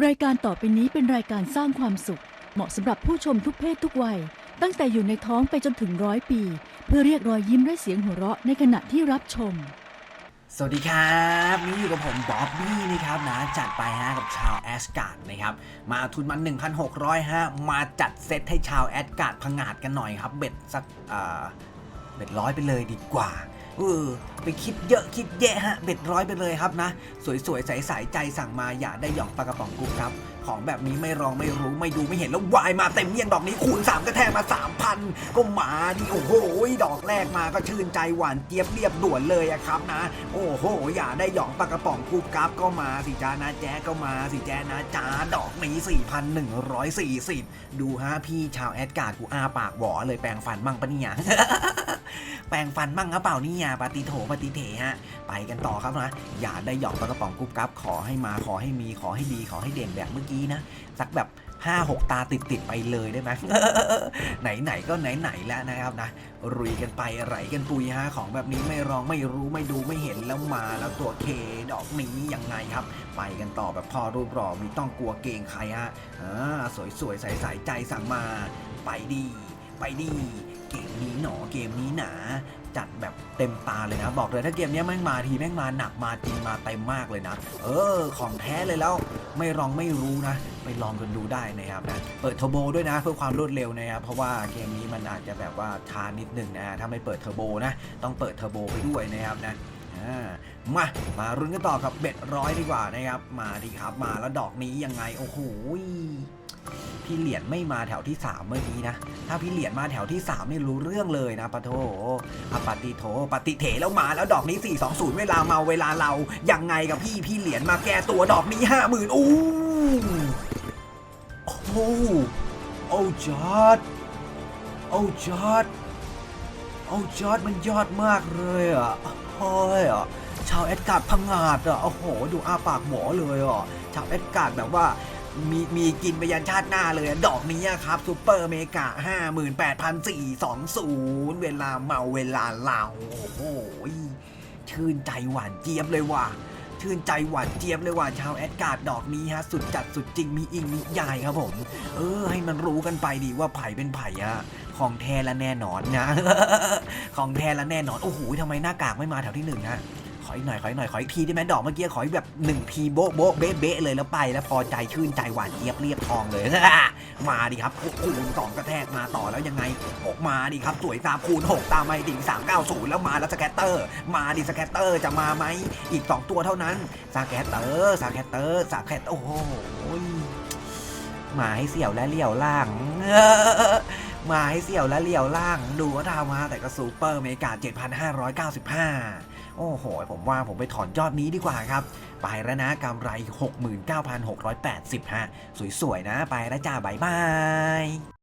รายการต่อไปนี้เป็นรายการสร้างความสุข เหมาะสำหรับผู้ชมทุกเพศทุกวัย ตั้งแต่อยู่ในท้องไปจนถึงร้อยปี เพื่อเรียกรอยยิ้มและเสียงหัวเราะในขณะที่รับชม สวัสดีครับนี่อยู่กับผมบ๊อบบี้นะครับนะจัดไปฮะกับชาวแอสการ์ดนะครับมาทุนมัน 1,600ฮะมาจัดเซตให้ชาวแอสการ์ดพังงาดกันหน่อยครับเบ็ดสักเอ่อเบ็ดร้อยไปเลยดีกว่า เออไปคิดเยอะคิดแยะฮะเบ็ดร้อยไปเลยครับนะ สวยๆใสๆใจสั่งมาอย่าได้หย่องปลากระป๋องกุ๊กครับของแบบนี้ไม่รองไม่รู้ไม่ดูไม่เห็นแล้ววายมาเต็มเยี่ยงดอกนี้คูณ3ก็แทกมา 3,000 ก็มาดิโอ้โหดอกแรกมาก็ชื่นใจหวานเจี๊ยบเรียบด่วนเลยอะครับนะ โอ้โห อย่าได้หยองปากกระป๋องกูกราฟก็มาสิจ้านะแจ๊ก็มาสิแจ๊นะจ้าดอกนี้4,140 ดูฮะพี่ชาวแอดการ์ดกูอาปากหวอเลยแปลงฟันมั่งปะเนี่ยแปลงฟันมั่งหรือเปล่าเนี่ยปาติโถปาติเถฮะ ไปกันต่อครับนะ อย่าได้หยองปลากระป๋องกุ๊บกับ ขอให้มาขอให้มีขอให้ดีขอให้เด่นแบบเมื่อกี้นะ สักแบบ5 6ตาติดติดไปเลยได้ไหมไหนๆก็ไหนๆแล้วนะครับนะรุยกันไปไหลกันปุยฮะของแบบนี้ไม่รองไม่รู้ไม่ดูไม่เห็นแล้วมาแล้วตัวเคดอกนี้ยังไงครับ ไปกันต่อแบบพ่อรูปรอมีต้องกลัวเกงใครฮะอ่าสวยๆใสๆใจสั่งมา ไปดี ไปดี เกมนี้หนอเกมนี้หนาจัดแบบ เต็มตาเลยนะ บอกเลยถ้าเกมนี้แม่งมาทีแม่งมาหนักมาจริงมาเต็มมากเลยนะ เออ ของแท้เลยแล้วไม่ลองไม่รู้นะไปลองกันดูได้นะครับนะเปิดเทอร์โบด้วยนะเพื่อความรวดเร็วนะครับเพราะว่าเกมนี้มันอาจจะแบบว่าช้านิดหนึงนะถ้าไม่เปิดเทอร์โบนะต้องเปิดเทอร์โบไปด้วยนะครับนะมา มารุนกันต่อกับเบ็ดร้อยดีกว่านะครับ มาดีครับ มาแล้วดอกนี้ยังไง โอ้โห พี่เหรียญไม่มาแถวที่ 3 เมื่อกี้นะ ถ้าพี่เหรียญมาแถวที่3นี่รู้เรื่องเลยนะปะโถอะปฏิโถปฏิเถแล้วมาแล้วดอกนี้ 420 เวลาเมาเวลาเรายังไงกับพี่พี่เหรียญมาแก้ตัวดอกนี้50,000อู้โอ้โหโอ้จอดโอ้จอดโอ้จอดมันยอดมากเลยอะเฮ้ยอะชาวแอดการ์ดพังงาดอะโอ้โห ดูอาปากหมอเลยอะชาวแอดการ์ดแบบว่า มีมีกินไปยันชาติหน้าเลยดอกนี้ครับซูเปอร์เมกา58,420 เวลาเมาเวลาเราโอ้โหชื่นใจหวานเจี๊ยบเลยว่ะชื่นใจหวานเจี๊ยบเลยว่ะชาวแอดการ์ดดอกนี้ฮะ สุดจัดสุดจริงมีอิงมียายครับผม เออ ให้มันรู้กันไปดีว่าไผ่เป็นไผ่อะของแท้และแน่นอนนะ ของแท้และแน่นอน โอ้โหทำไมหน้ากากไม่มาแถวที่หนึ่งฮะ ขออีกหน่อยขออีกหน่อยขออีกทีได้ไหมดอกเมื่อกี้ขออีกแบบหนึ่งทีโบ๊ะโบ๊ะเบ๊ะเบ๊ะเลยแล้วไป แล้วพอใจชื่นใจหวานเจี๊ยบเรียบทองเลย มาดิครับคูณสองกระแทกมาต่อแล้วยังไงออกมาดิครับสวยตามคูณหกตามมาดิสามเก้าศูนย์แล้วมาแล้วสแกตเตอร์ มาดิสแกตเตอร์จะมาไหมอีกสองตัวเท่านั้นสแกตเตอร์สแกตเตอร์สแกตโอ้โหมาให้เสี่ยวและเลี่ยวล่าง มาให้เสี่ยวและเลี่ยวล่าง ดูว่าทำมาแต่ก็ซูเปอร์เมกา 7,595 โอ้โห ผมว่าผมไปถอนยอดนี้ดีกว่าครับ ไปแล้วนะกำไร 69,680 ฮะ สวยๆ นะ ไปแล้วจ้าบายบาย